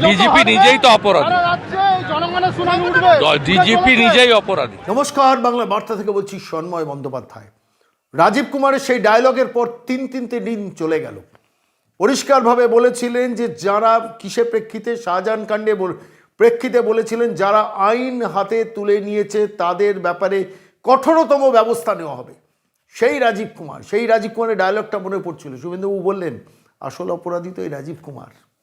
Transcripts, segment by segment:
DGP নিজেই তো অপরাধী। সারা রাজ্যে এই জনগণের সুনাম উঠবে। ডিজিপি নিজেই অপরাধী। নমস্কার বাংলা বার্তা থেকে বলছি সন্ময় বন্দ্যোপাধ্যায়। রাজীব কুমারের সেই ডায়লগের পর তিন তিনটে দিন চলে গেল। পরিষ্কারভাবে বলেছিলেন যে যারা কিসে প্রেক্ষিতে শাহজাহান কাণ্ডে বল- প্রেক্ষিতে বলেছিলেন যারা আইন হাতে তুলে নিয়েছে তাদের ব্যাপারে কঠোরতম ব্যবস্থা নেওয়া হবে। সেই রাজীব কুমার সেই রাজীব কুমারের ডায়লগটা মনে পড়ছিল। শুভেন্দুবাবু বললেন আসল অপরাধী তো এই রাজীব কুমার।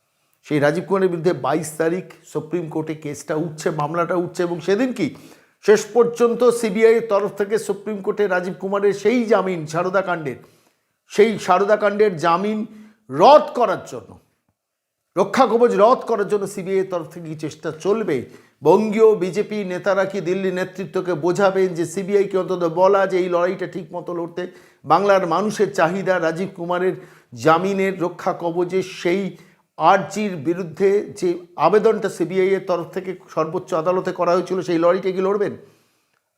সেই রাজীব কুমারের বিরুদ্ধে বাইশ তারিখ সুপ্রিম কোর্টে কেসটা উঠছে, মামলাটা উঠছে এবং সেদিন কি শেষ পর্যন্ত সিবিআইয়ের তরফ থেকে সুপ্রিম কোর্টে রাজীব কুমারের সেই জামিন, সারদা কাণ্ডের, সেই সারদা কাণ্ডের জামিন রদ করার জন্য, রক্ষা কবচ রদ করার জন্য সিবিআই তরফ থেকে কি চেষ্টা চলবে? বঙ্গীয় বিজেপি নেতারা কি দিল্লি নেতৃত্বকে বোঝাবেন যে সিবিআইকে অন্তত বলা যে এই লড়াইটা ঠিক মতো লড়তে? বাংলার মানুষের চাহিদা রাজীব কুমারের জামিনের রক্ষা কবচে সেই আরজির বিরুদ্ধে যে আবেদনটা সিবিআই এর তরফ থেকে সর্বোচ্চ আদালতে করা হয়েছিল, সেই লড়াইটা কি লড়বেন?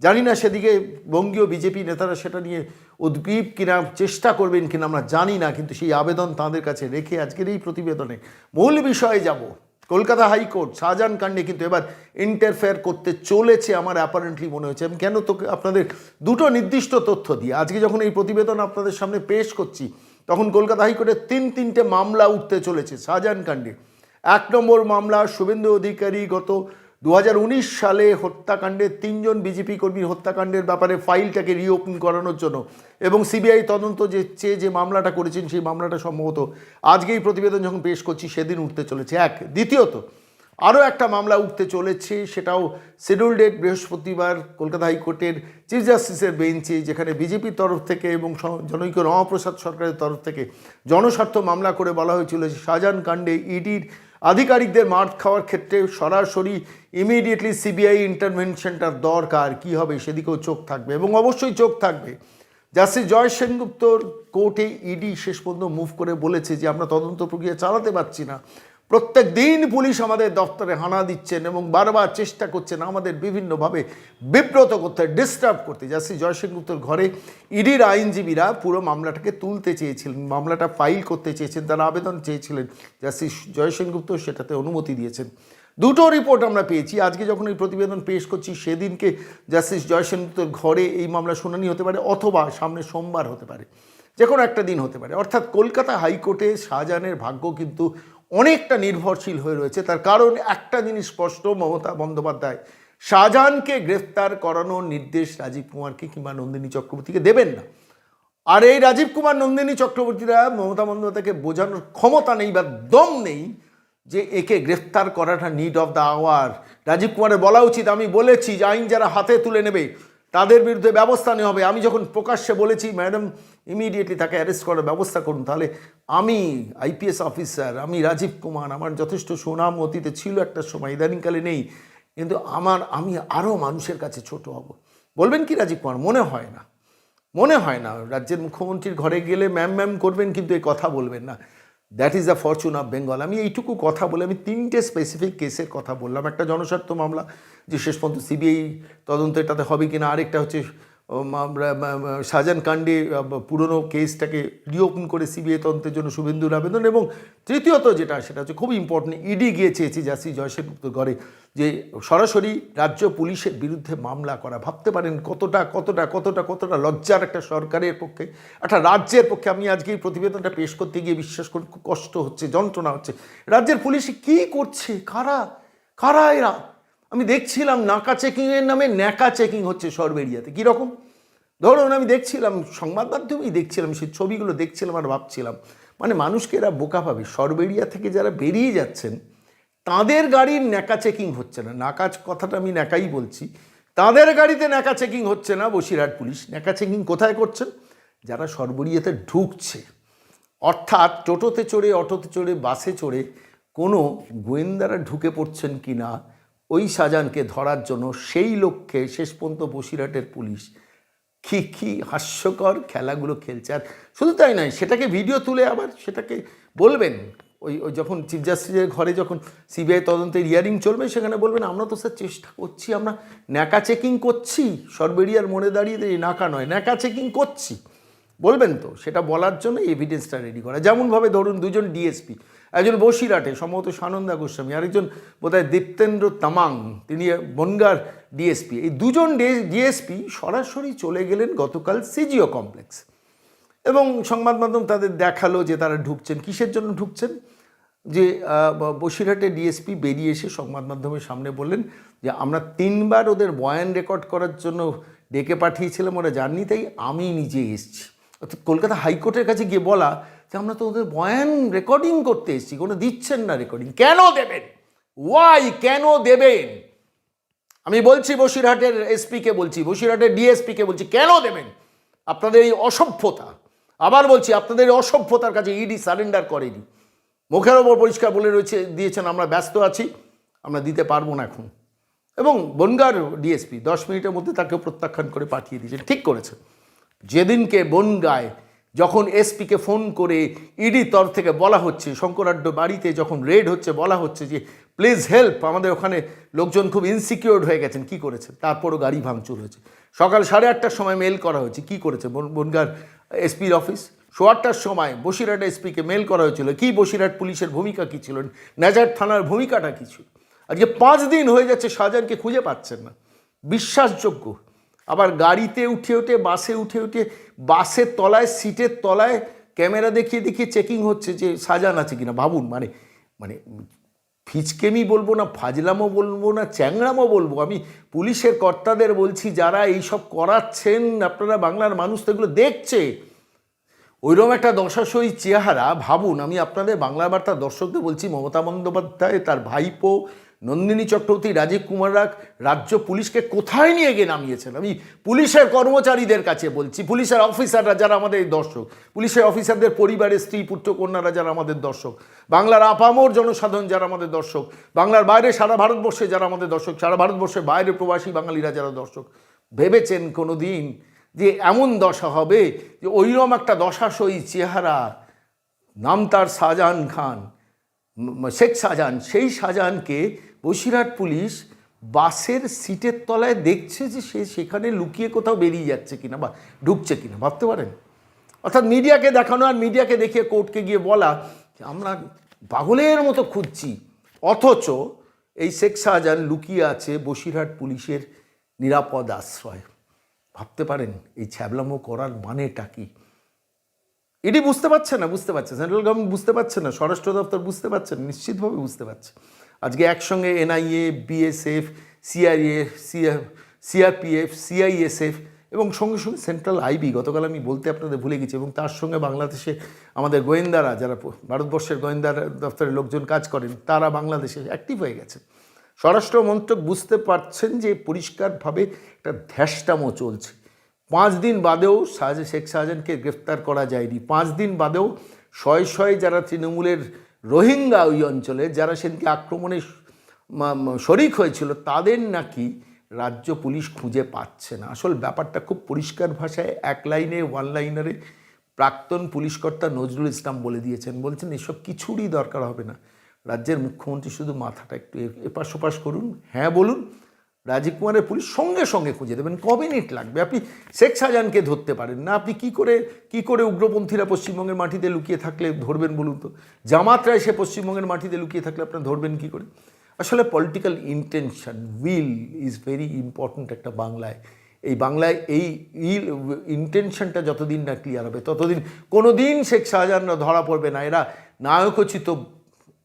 জানি না, সেদিকে বঙ্গীয় বিজেপি নেতারা সেটা নিয়ে উদ্বীপ কিনা, চেষ্টা করবেন কিনা আমরা জানি না, কিন্তু সেই আবেদন তাদের কাছে রেখে আজকের এই প্রতিবেদনে মূল বিষয়ে যাব। কলকাতা হাইকোর্ট, শাহজাহান কাণ্ডে কিন্তু এবার ইন্টারফেয়ার করতে চলেছে আমার অ্যাপারেন্টলি মনে হয়েছে আমি কেন তোকে আপনাদের দুটো নির্দিষ্ট তথ্য দিয়ে আজকে যখন এই প্রতিবেদন আপনাদের সামনে পেশ করছি তখন কলকাতা হাইকোর্টে তিন তিনটে মামলা উঠতে চলেছে শাহজাহান কাণ্ডে। এক নম্বর মামলা, শুভেন্দু অধিকারী গত দু হাজার উনিশ সালে হত্যাকাণ্ডে তিনজন বিজেপি কর্মীর হত্যাকাণ্ডের ব্যাপারে ফাইলটাকে রিওপেন করানোর জন্য এবং সিবিআই তদন্ত যে চেয়ে যে মামলাটা করেছেন সেই মামলাটা সম্ভবত আজকেই প্রতিবেদন যখন পেশ করছি সেদিন উঠতে চলেছে। এক, দ্বিতীয়ত আরও একটা মামলা উঠতে চলেছে, সেটাও শিডিউল ডেট বৃহস্পতিবার কলকাতা হাইকোর্টের চিফ জাস্টিসের বেঞ্চে যেখানে বিজেপির তরফ থেকে এবং জনৈক রমাপ্রসাদ সরকারের তরফ থেকে জনস্বার্থ মামলা করে বলা হয়েছিল যে শাহজাহান কাণ্ডে ইডির আধিকারিকদের মার খাওয়ার ক্ষেত্রে সরাসরি ইমিডিয়েটলি সিবিআই ইন্টারভেনশনটার দরকার। কি হবে? সেদিকেও চোখ থাকবে এবং অবশ্যই চোখ থাকবে। জাস্টিস জয় সেনগুপ্তর কোর্টে ইডি শেষ পর্যন্ত মুভ করে বলেছে যে আমরা তদন্ত প্রক্রিয়া চালাতে পারছি না। প্রত্যেক দিন পুলিশ আমাদের দপ্তরে হানা দিচ্ছেন এবং বারবার চেষ্টা করছেন আমাদের বিভিন্নভাবে বিব্রত করতে ডিস্টার্ব করতে। জাস্টিস জয় সেনগুপ্তর ঘরে ইডির আইনজীবীরা পুরো মামলাটাকে তুলতে চেয়েছিলেন, মামলাটা ফাইল করতে চেয়েছেন, তারা আবেদন চেয়েছিলেন। জাস্টিস জয় সেনগুপ্ত সেটাতে অনুমতি দিয়েছেন। দুটো রিপোর্ট আমরা পেয়েছি। আজকে যখন এই প্রতিবেদন পেশ করছি, সেদিনকে জাস্টিস জয় সেনগুপ্তর ঘরে এই মামলা শুনানি হতে পারে অথবা সামনে সোমবার হতে পারে। যে কোনো একটা দিন হতে পারে। অর্থাৎ কলকাতা হাইকোর্টে শাহজাহানের ভাগ্য কিন্তু অনেকটা নির্ভরশীল হয়ে রয়েছে। তার কারণ একটা জিনিস স্পষ্ট, মমতা বন্দ্যোপাধ্যায়, শাহজাহানকে গ্রেফতার করানোর নির্দেশ রাজীব কুমারকে কিংবা নন্দিনী চক্রবর্তীকে দেবেন না। আর এই রাজীব কুমার, নন্দিনী চক্রবর্তীরা মমতা বন্দ্যোপাধ্যায়কে বোঝানোর ক্ষমতা নেই বা দম নেই যে একে গ্রেফতার করাটা need of the hour Rajeev কুমারের বলা উচিত, আমি বলেছি যে আইন যারা হাতে তুলে নেবে তাদের বিরুদ্ধে ব্যবস্থা নেওয়া হবে। আমি যখন প্রকাশ্যে বলেছি, ম্যাডাম ইমিডিয়েটলি তাকে অ্যারেস্ট করার ব্যবস্থা করুন, তাহলে আমি আইপিএস অফিসার আমি রাজীব কুমার, আমার যথেষ্ট সুনাম অতীতে ছিল একটা সময়, ইদানিংকালে নেই, কিন্তু আমার, আমি আরও মানুষের কাছে ছোট হব। বলবেন কি রাজীব কুমার? মনে হয় না। মনে হয় না। রাজ্যের মুখ্যমন্ত্রীর ঘরে গেলে ম্যাম ম্যাম করবেন, কিন্তু এই কথা বলবেন না। That is the fortune of Bengal আমি এইটুকু কথা বলে, আমি তিনটে স্পেসিফিক কেসের কথা বললাম। একটা জনস্বার্থ মামলা, যে শেষ পর্যন্ত সিবিআই তদন্ত এটাতে হবে কিনা। আরেকটা হচ্ছে শাহজাহান কাণ্ডে পুরনো কেসটাকে রিওপেন করে সিবিআই তদন্তের জন্য শুভেন্দুর আবেদন। এবং তৃতীয়ত যেটা, সেটা হচ্ছে খুব ইম্পর্টেন্ট ইডি গিয়ে চেয়েছি জাসি জয়সেনগুপ্ত ঘরে। যে সরাসরি রাজ্য পুলিশের বিরুদ্ধে মামলা করা, ভাবতে পারেন কতটা কতটা কতটা কতটা লজ্জার একটা সরকারের পক্ষে, একটা রাজ্যের পক্ষে আমি আজকে এই প্রতিবেদনটা পেশ করতে গিয়ে বিশ্বাস করুন খুব কষ্ট হচ্ছে, যন্ত্রণা হচ্ছে। রাজ্যের পুলিশ কী করছে? কারা? কারা এরা? আমি দেখছিলাম নাকা চেকিংয়ের নামে ন্যাকা চেকিং হচ্ছে সরবেরিয়াতে কীরকম ধরুন আমি দেখছিলাম, সংবাদ মাধ্যমেই দেখছিলাম, সেই ছবিগুলো দেখছিলাম আর ভাবছিলাম মানে মানুষকে এরা বোকা পাবে সরবেরিয়া থেকে যারা বেরিয়ে যাচ্ছেন তাদের গাড়ির ন্যাকা চেকিং হচ্ছে না। নাকাজ কথাটা আমি ন্যাকাই বলছি। তাদের গাড়িতে ন্যাকা চেকিং হচ্ছে না, বসিরহাট পুলিশ। ন্যাকা চেকিং কোথায় করছেন? যারা সরবরিয়াতে ঢুকছে। অর্থাৎ টোটোতে চড়ে, অটোতে চড়ে, বাসে চড়ে কোনো গোয়েন্দারা ঢুকে পড়ছেন কি না ওই শাহজাহানকে ধরার জন্য সেই লক্ষ্যে শেষ পর্যন্ত বসিরহাটের পুলিশ কি কি হাস্যকর খেলাগুলো খেলছে। আর শুধু তাই নয়, সেটাকে ভিডিও তুলে আবার সেটাকে বলবেন। ওই ওই যখন চিফ জাস্টিসের ঘরে যখন সিবিআই তদন্তের হিয়ারিং চলবে, সেখানে বলবেন, আমরা তো স্যার চেষ্টা করছি, আমরা ন্যাকা চেকিং করছি। সরবেরিয়ার মনে দাঁড়িয়ে নাকা নয়, ন্যাকা চেকিং করছি। বলবেন তো, সেটা বলার জন্য এভিডেন্সটা রেডি করা। যেমনভাবে ধরুন দুজন ডিএসপি একজন বসিরহাটে সম্ভবত সানন্দা গোস্বামী, আরেকজন বোধহয় দীপ্তেন্দ্র তামাং, তিনি বনগার ডিএসপি এই দুজন ডিএসপি সরাসরি চলে গেলেন গতকাল সিজিও কমপ্লেক্স এবং সংবাদ মাধ্যম তাদের দেখাল যে তারা ঢুকছেন, কিসের জন্য ঢুকছেন? যে বসিরহাটে ডিএসপি বেরিয়ে এসে সংবাদ মাধ্যমের সামনে বললেন যে, আমরা তিনবার ওদের বয়ান রেকর্ড করার জন্য ডেকে পাঠিয়েছিলাম ওরা জাননি, তাই আমি নিজে এসেছি। অর্থাৎ কলকাতা হাইকোর্টের কাছে গিয়ে বলা যে, আমরা তো ওদের বয়ান রেকর্ডিং করতে এসেছি, কোনো দিচ্ছেন না রেকর্ডিং। কেন দেবেন? ওয়াই কেন দেবেন? আমি বলছি বসিরহাটের এসপিকে বলছি, বসিরহাটের ডিএসপিকে বলছি, কেন দেবেন? আপনাদের এই অসভ্যতা। আবার বলছি, আপনাদের অসভ্যতার কাছে ইডি সারেন্ডার করেনি। মুখের ওপর পরিষ্কার বলে রয়েছে, দিয়েছেন, আমরা ব্যস্ত আছি, আমরা দিতে পারব না এখন। এবং বনগার ডিএসপি দশ মিনিটের মধ্যে তাকে প্রত্যাখ্যান করে পাঠিয়ে দিয়েছেন, ঠিক করেছে যেদিনকে বনগায় যখন এসপিকে ফোন করে ইডি তরফ থেকে বলা হচ্ছে, শঙ্করাড্ড বাড়িতে যখন রেড হচ্ছে, বলা হচ্ছে যে প্লিজ হেল্প আমাদের ওখানে লোকজন খুব ইনসিকিউরড হয়ে গেছেন। কি করেছে তারপরও গাড়ি ভাঙচুর হয়েছে। সকাল সাড়ে আটটার সময় মেল করা হয়েছে। কি করেছে বন- বনগার এসপির অফিস আটটার সময় বসিরহাট এসপিকে মেল করা হয়েছিল, কি বসিরহাট পুলিশের ভূমিকা কী ছিল, নাজার থানার ভূমিকাটা কী ছিল? আজকে পাঁচ দিন হয়ে যাচ্ছে শাহজাহানকে খুঁজে পাচ্ছেন না। বিশ্বাসযোগ্য। আবার গাড়িতে উঠে উঠে, বাসে উঠে উঠে, বাসের তলায়, সিটের তলায় ক্যামেরা দেখিয়ে দেখিয়ে চেকিং হচ্ছে যে শাহজাহান আছে কিনা। ভাবুন মানে মানে ফিচকেমি বলব না ফাজলামও বলব না চ্যাংড়ামও বলব। আমি পুলিশের কর্তাদের বলছি, যারা এইসব করাচ্ছেন, আপনারা বাংলার মানুষ তো এগুলো দেখছে। ওইরকম একটা দশাশয়ী চেহারা ভাবুন, আমি আপনাদের বাংলা বার্তা দর্শকদের বলছি, মমতা বন্দ্যোপাধ্যায়, তার ভাইপো, নন্দিনী চক্রবর্তী, রাজীব কুমার রাগ, রাজ্য পুলিশকে কোথায় নিয়ে গিয়ে নামিয়েছেন? আমি পুলিশের কর্মচারীদের কাছে বলছি, পুলিশের অফিসাররা যারা আমাদের দর্শক, পুলিশের অফিসারদের পরিবারের স্ত্রী পুত্র কন্যারা যারা আমাদের দর্শক, বাংলার আপামর জনসাধারণ যারা আমাদের দর্শক, বাংলার বাইরে সারা ভারতবর্ষে যারা আমাদের দর্শক, সারা ভারতবর্ষের বাইরে প্রবাসী বাঙালিরা যারা দর্শক, ভেবেছেন কোনো দিন যে এমন দশা হবে যে ওইরম একটা দশাশয়ী চেহারা, নাম তার শাহজাহান খান শেখ শাহজাহান, সেই শাহজাহানকে বসিরহাট পুলিশ বাসের সিটের তলায় দেখছে যে সে সেখানে লুকিয়ে কোথাও বেরিয়ে যাচ্ছে কিনা বা ঢুকছে কিনা, ভাবতে পারেন? অর্থাৎ মিডিয়াকে দেখানো আর মিডিয়াকে দেখিয়ে কোর্টকে গিয়ে বলা আমরা পাগলের মতো খুঁজছি। অথচ এই শেখ শাহজাহান লুকিয়ে আছে বসিরহাট পুলিশের নিরাপদ আশ্রয়। ভাবতে পারেন, এই ছ্যাবলামো করার মানেটা কি? এটি বুঝতে পারছে না, বুঝতে পারছে সেন্ট্রাল গভর্নমেন্ট বুঝতে পারছে না, স্বরাষ্ট্র দপ্তর বুঝতে পারছে না, নিশ্চিতভাবে বুঝতে পারছে। আজকে একসঙ্গে NIA, BSF, CIA CRPF, CISF এবং সঙ্গে সঙ্গে সেন্ট্রাল আইবি, গতকাল আমি বলতে আপনাদের ভুলে গেছি, এবং তার সঙ্গে বাংলাদেশে আমাদের গোয়েন্দারা, যারা ভারতবর্ষের গোয়েন্দা দপ্তরের লোকজন কাজ করেন, তারা বাংলাদেশে অ্যাক্টিভ হয়ে গেছে। স্বরাষ্ট্র মন্ত্রক বুঝতে পারছেন যে পরিষ্কারভাবে একটা ধ্যাসটামো চলছে। পাঁচ দিন বাদেও শাহ শেখ শাহজাহানকে গ্রেফতার করা যায়নি। পাঁচ দিন বাদেও শয়ে শয়ে যারা তৃণমূলের রোহিঙ্গা ওই অঞ্চলে, যারা সেদিনকে আক্রমণে শরিক হয়েছিল, তাদের নাকি রাজ্য পুলিশ খুঁজে পাচ্ছে না। আসল ব্যাপারটা খুব পরিষ্কার ভাষায় এক লাইনে, ওয়ান লাইনারে প্রাক্তন পুলিশ কর্তা নজরুল ইসলাম বলে দিয়েছেন। বলছেন, এসব কিছুরই দরকার হবে না। রাজ্যের মুখ্যমন্ত্রী শুধু মাথাটা একটু এপাশ ওপাশ করুন হ্যাঁ বলুন, রাজীব কুমারের পুলিশ সঙ্গে সঙ্গে খুঁজে দেবেন, ক মিনিট লাগবে? আপনি শেখ শাহজাহানকে ধরতে পারেন না, আপনি কি করে কি করে উগ্রপন্থীরা পশ্চিমবঙ্গের মাটিতে লুকিয়ে থাকলে ধরবেন বলুন তো? জামাতরা এসে পশ্চিমবঙ্গের মাটিতে লুকিয়ে থাকলে আপনারা ধরবেন কি করে? আসলে political intention will is very important একটা বাংলায়। এই বাংলায় এই ইল ইন্টেনশনটা যতদিন না ক্লিয়ার হবে, ততদিন কোনো দিন শেখ শাহজাহানরা ধরা পড়বে না। এরা নায়কোচিত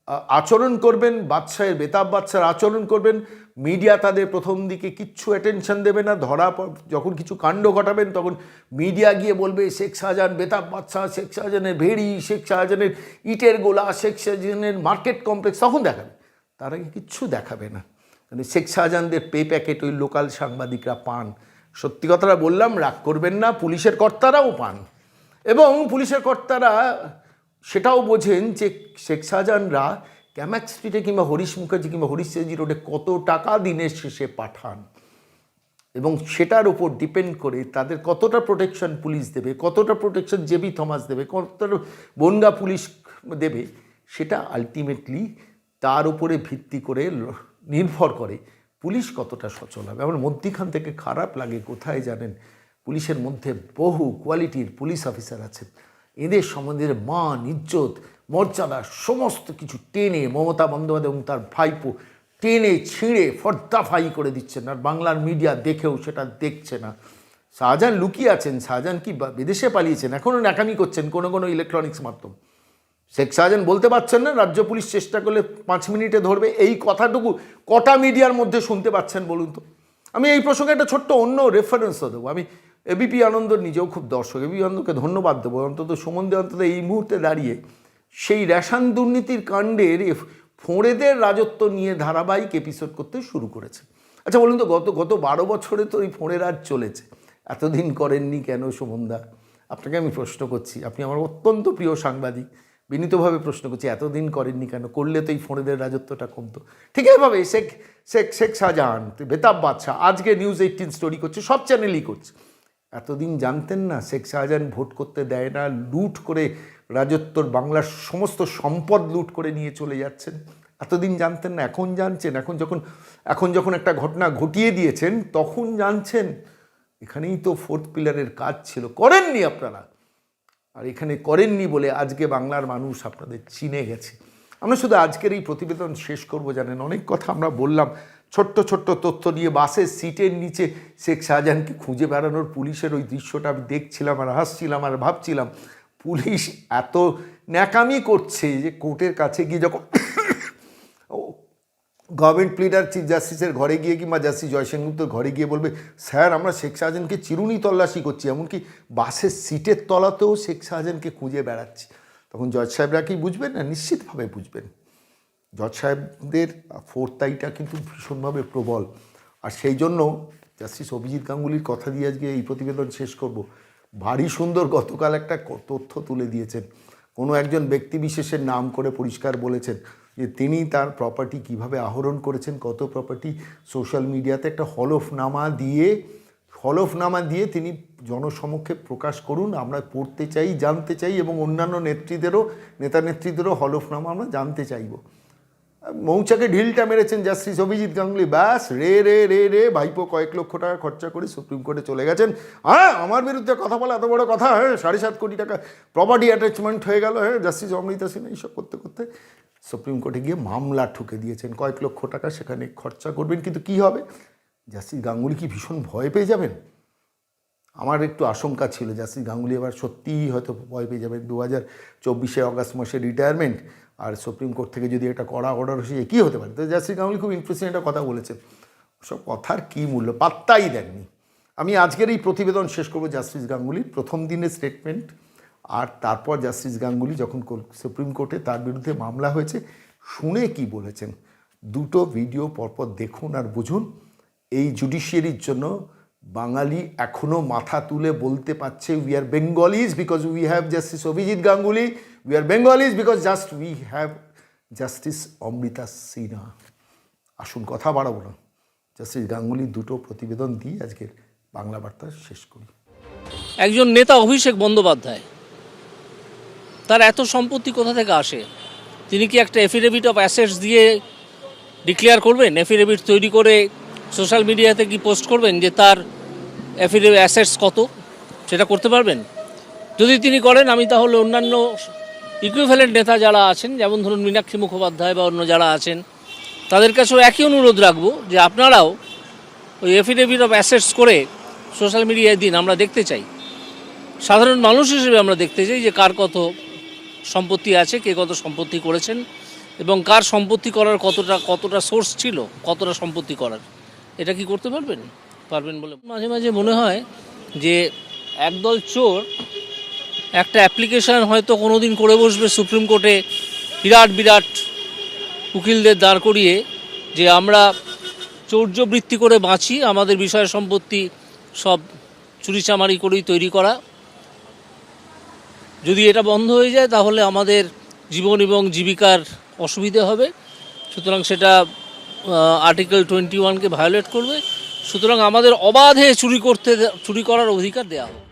আচরণ করবেন, বাদশাহের বেতাব বাদশার আচরণ করবেন। মিডিয়া তাদের প্রথম দিকে কিচ্ছু অ্যাটেনশন দেবে না। ধরা যখন কিছু কাণ্ড ঘটাবেন, তখন মিডিয়া গিয়ে বলবে, শেখ শাহজাহান বেতাব, বাদশাহ, শেখ শাহজাহানের ভেড়ি, শেখ শাহজাহানের ইটের গোলা, শেখ শাহজাহানের মার্কেট কমপ্লেক্স তখন দেখাবে। তার আগে কিচ্ছু দেখাবে না। মানে শেখ শাহজাহানদের পে প্যাকেট ওই লোকাল সাংবাদিকরা পান। সত্যি কথাটা বললাম, রাগ করবেন না, পুলিশের কর্তারাও পান। এবং পুলিশের কর্তারা সেটাও বোঝেন যে শেখ শাহজাহানরা ক্যামাক স্ট্রিটে কিংবা হরিশ মুখার্জি কিংবা হরিশ সেজি রোডে কত টাকা দিনের শেষে পাঠান। এবং সেটার উপর ডিপেন্ড করে তাদের কতটা প্রোটেকশন পুলিশ দেবে, কতটা প্রোটেকশন জেবি থমাস দেবে, কতটা বনগা পুলিশ দেবে, সেটা আলটিমেটলি তার উপরে ভিত্তি করে নির্ভর করে পুলিশ কতটা সচল হবে। আমার মধ্যিখান থেকে খারাপ লাগে, কোথায় জানেন? পুলিশের মধ্যে বহু কোয়ালিটির পুলিশ অফিসার আছেন এদের সম্বন্ধে মান, ইজ্জত, মর্যাদা, সমস্ত কিছু টেনে মমতা বন্দ্যোপাধ্যায় এবং তার ভাইপো টেনে ছিঁড়ে ফর্দাফাই করে দিচ্ছেন। আর বাংলার মিডিয়া দেখেও সেটা দেখছে না। শাহজাহান লুকিয়ে আছেন। শাহজাহান কি বিদেশে পালিয়েছেন? এখনও ন্যাকামি করছেন কোনো কোনো ইলেকট্রনিক্স মাধ্যম। শেখ শাহজাহান বলতে পারছেন না, রাজ্য পুলিশ চেষ্টা করলে পাঁচ মিনিটে ধরবে। এই কথাটুকু কটা মিডিয়ার মধ্যে শুনতে পাচ্ছেন বলুন তো? আমি এই প্রসঙ্গে একটা ছোট্ট অন্য রেফারেন্সও দেবো। আমি এবিপি আনন্দ নিজেও খুব দর্শক। এবিপি আনন্দকে ধন্যবাদ দেবো। অন্তত সুমন দে অন্তত এই মুহূর্তে দাঁড়িয়ে সেই রেশন দুর্নীতির কাণ্ডের ফোঁড়েদের রাজত্ব নিয়ে ধারাবাহিক এপিসোড করতে শুরু করেছে। আচ্ছা বলুন তো, গত গত বারো বছরে তো এই ফোঁড়ে রাজ চলেছে। এতদিন করেননি কেন সুমনদা আপনাকে আমি প্রশ্ন করছি। আপনি আমার অত্যন্ত প্রিয় সাংবাদিক। বিনীতভাবে প্রশ্ন করছি, এতদিন করেননি কেন? করলে তো এই ফোঁড়েদের রাজত্বটা কমতো। ঠিক এইভাবে শেখ শেখ শেখ শাহজাহান, বেতাব বাদশাহ, আজকে নিউজ এইটিন স্টোরি করছে, সব চ্যানেলই করছে। এতদিন জানতেন না শেখ শাহজাহান ভোট করতে দেয় না, লুট করে রাজত্বর বাংলার সমস্ত সম্পদ লুট করে নিয়ে চলে যাচ্ছেন। এতদিন জানতেন না, এখন জানছেন, এখন যখন এখন যখন একটা ঘটনা ঘটিয়ে দিয়েছেন, তখন জানছেন, এখানেই তো ফোর্থ পিলারের কাজ ছিল। করেননি আপনারা। আর এখানে করেননি বলে আজকে বাংলার মানুষ আপনাদের চিনে গেছে। আমরা শুধু আজকের এই প্রতিবেদন শেষ করব, জানেন? অনেক কথা আমরা বললাম ছোট্ট ছোট্ট তথ্য নিয়ে বাসের সিটের নিচে শেখ শাহজাহানকে খুঁজে বেড়ানোর পুলিশের ওই দৃশ্যটা আমি দেখছিলাম আর হাসছিলাম আর ভাবছিলাম, পুলিশ এত ন্যাকামি করছে যে কোর্টের কাছে গিয়ে যখন গভর্নমেন্ট প্লিডার চিফ জাস্টিসের ঘরে গিয়ে কিংবা জাস্টিস জয়সেনগুপ্তর ঘরে গিয়ে বলবে, স্যার, আমরা শেখ শাহজাহানকে চিরুনি তল্লাশি করছি, এমনকি বাসের সিটের তলাতেও শেখ শাহজাহানকে খুঁজে বেড়াচ্ছি। তখন জজ সাহেবরা কি বুঝবেন না, নিশ্চিতভাবে বুঝবেন। জজ সাহেবদের ফোরতাইটা কিন্তু ভীষণভাবে প্রবল। আর সেই জন্য জাস্টিস অভিজিৎ গাঙ্গুলির কথা দিয়ে আজকে এই প্রতিবেদন শেষ করব। ভারী সুন্দর গতকাল একটা তথ্য তুলে দিয়েছেন। কোনো একজন ব্যক্তি বিশেষের নাম করে পরিষ্কার বলেছেন যে তিনি তার প্রপার্টি কীভাবে আহরণ করেছেন, কত প্রপার্টি সোশ্যাল মিডিয়াতে একটা হলফনামা দিয়ে হলফনামা দিয়ে তিনি জনসমক্ষে প্রকাশ করুন, আমরা পড়তে চাই, জানতে চাই এবং অন্যান্য নেত্রীদেরও নেতা নেত্রীদেরও হলফনামা আমরা জানতে চাইব। মৌচাকে ঢিলটা মেরেছেন জাস্টিস অভিজিৎ গাঙ্গুলি। ব্যাস, রে রে রে রে, ভাইপো কয়েক লক্ষ টাকা খরচা করে সুপ্রিম কোর্টে চলে গেছেন। হ্যাঁ আমার বিরুদ্ধে কথা বলা এত বড় কথা হ্যাঁ সাড়ে সাত কোটি টাকা প্রপার্টি অ্যাটাচমেন্ট হয়ে গেল হ্যাঁ জাস্টিস অমৃতা সিনহা এইসব করতে করতে সুপ্রিম কোর্টে গিয়ে মামলা ঠুকে দিয়েছেন। কয়েক লক্ষ টাকা সেখানে খরচা করবেন, কিন্তু কি হবে? জাস্টিস গাঙ্গুলি কি ভীষণ ভয় পেয়ে যাবেন? আমার একটু আশঙ্কা ছিল জাস্টিস গাঙ্গুলি এবার সত্যিই হয়তো ভয় পেয়ে যাবেন দু হাজার চব্বিশে অগাস্ট মাসে রিটায়ারমেন্ট আর সুপ্রিম কোর্ট থেকে যদি একটা কড়া অর্ডার এসে কী হতে পারে? তো জাস্টিস গাঙ্গুলি খুব ইন্টারেস্টিং একটা কথা বলেছেন সব কথার কী মূল্য? পাত্তাই দেননি। আমি আজকের এই প্রতিবেদন শেষ করব জাস্টিস গাঙ্গুলির প্রথম দিনের স্টেটমেন্ট আর তারপর জাস্টিস গাঙ্গুলি যখন সুপ্রিম কোর্টে তার বিরুদ্ধে মামলা হয়েছে, শুনে কি বলেছেন? দুটো ভিডিও পরপর দেখুন আর বুঝুন। এই জুডিশিয়ারির জন্য বাঙালি এখনও মাথা তুলে বলতে পারছে we are Bengalis because we have justice Abhijit Ganguly we are Bengalis because just we have justice Amrita Sinha, আসুন কথা বাড়াবো না। জাস্টিস গাঙ্গুলি দুটো প্রতিবেদন দিয়ে আজকের বাংলা বার্তা শেষ করি। একজন নেতা অভিষেক বন্দ্যোপাধ্যায়, তার এত সম্পত্তি কোথা থেকে আসে? তিনি কি একটা এফিডেভিট অফ অ্যাসেটস দিয়ে ডিক্লেয়ার করবেন? এফিডেভিট তৈরি করে সোশ্যাল মিডিয়াতে কি পোস্ট করবেন যে তার এফিডেভিট অ্যাসেটস কত? সেটা করতে পারবেন? যদি তিনি করেন, আমি তাহলে অন্যান্য ইকুইভ্যালেন্ট নেতা যারা আছেন, যেমন ধরুন মীনাক্ষী মুখোপাধ্যায় বা অন্য যারা আছেন, তাদের কাছেও একই অনুরোধ রাখব যে আপনারাও ওই এফিডেভিট অফ অ্যাসেটস করে সোশ্যাল মিডিয়ায় দিন, আমরা দেখতে চাই। সাধারণ মানুষ হিসেবে আমরা দেখতে চাই যে কার কত সম্পত্তি আছে, কে কত সম্পত্তি করেছেন, এবং কার সম্পত্তি করার কতটা কতটা সোর্স ছিল, কতটা সম্পত্তি করার। এটা কি করতে পারবেন? পারবেন বলে মাঝে মাঝে মনে হয় যে একদল চোর একটা অ্যাপ্লিকেশন হয়তো কোনো দিন করে বসবে সুপ্রিম কোর্টে বিরাট বিরাট উকিলদের দাঁড় করিয়ে যে আমরা চৌর্যবৃত্তি করে বাঁচি, আমাদের বিষয় সম্পত্তি সব চুরিচামারি করেই তৈরি করা। যদি এটা বন্ধ হয়ে যায় তাহলে আমাদের জীবন এবং জীবিকার অসুবিধে হবে। সুতরাং সেটা আর্টিকেল টোয়েন্টি ওয়ানকে ভায়োলেট করবে। সুতরাং আমাদের অবাধে চুরি করতে চুরি করার অধিকার দেওয়া হবে